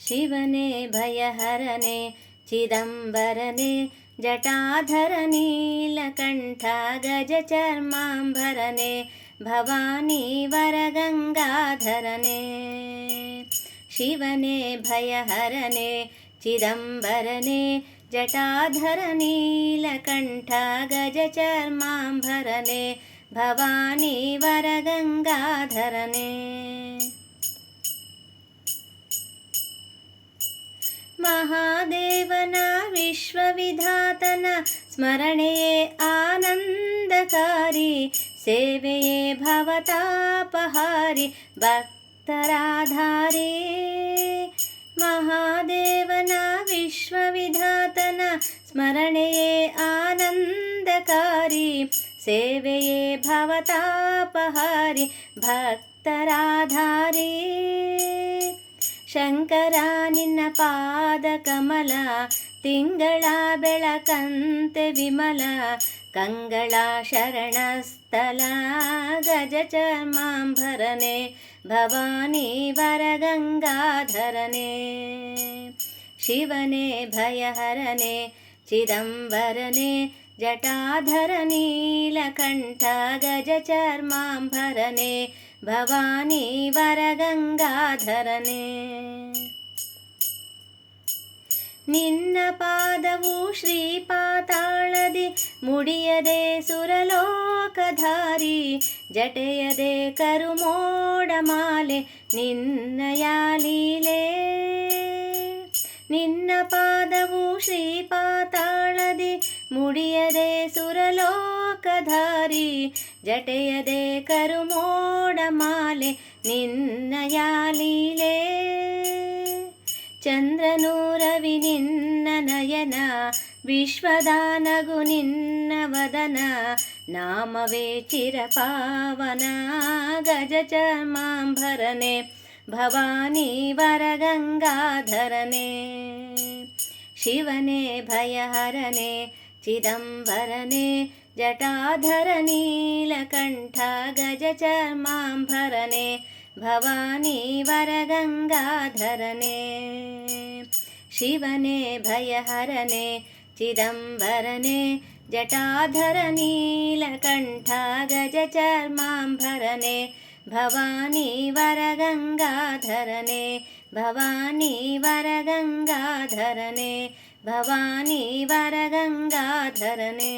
शिवने भयहरने चिदम्बरने जटाधरनीलकण्ठा गजचर्माम्भरने भवानी वरगङ्गाधरने। शिवने भयहरने चिदम्बरने जटाधरनीलकण्ठा गजचर्माम्भरने भवानी वरगङ्गाधरने महादेवन विश्वविधातन स्मरणेये आनन्दकारी सेवये भवतापहारि भक्तराधारे। महादेवन विश्वविधातन स्मरणेये आनन्दकारी सेवये भवतापहारि भक्तराधारे ಶಂಕರ ನಿನ್ನ ಪಾದ ಕಮಲ ತಿಂಗಳ ಬೆಳಕಂತೆ ವಿಮಲ ಕಂಗಳ ಶರಣಸ್ಥಲ ಗಜ ಚರ್ಮಾಂಬರನೆ ಭವಾನಿ ವರಗಂಗಾಧರನೆ ಶಿವನೇ ಭಯಹರನೆ ಚಿದಂಬರನೆ ಜಟಾಧರ ನೀಲಕಂಠ ಗಜ ಚರ್ಮಾಂಬರನೆ ಭವಾನಿ ವರಗಂಗಾಧರನೆ ನಿನ್ನ ಪಾದವು ಶ್ರೀಪಾತಾಳದಿ, ಮುಡಿಯದೆ ಸುರಲೋಕಧಾರಿ, ಜಟೆಯದೆ ಕರುಮೋಡಮಾಲೆ ನಿನ್ನಯ ಲೀಲೆ ನಿನ್ನ ಪಾದವು ಶ್ರೀಪಾತಾಳದಿ, ಮುಡಿಯದೆ ಸುರಲೋಕಧಾರಿ ಜಟೆಯದೆ ಕರುಮೋಡಮಾಲೆ ನಿನ್ನಯ ಲೀಲೆ ಚಂದ್ರನು ರವಿ ನಿನ್ನ ನಯನ ವಿಶ್ವದಾನಗು ನಿನ್ನ ವದನ ನಾಮವೇ ಚಿರಪಾವನ ಗಜ ಚರ್ಮಾಂಬರನೆ ಭವಾನಿ ವರಗಂಗಾಧರನೆ ಶಿವನೇ ಭಯಹರನೆ चिदम्बरने जटाधरनीलकण्ठ गजचर्माम्भरने भवानी वरगङ्गाधरने शिवने भयहरने चिदम्बरने जटाधरनीलकण्ठ गजचर्माम्भरने भवानी वरगङ्गाधरने भवानी वरगङ्गाधरने भवानी वरगङ्गाधरणे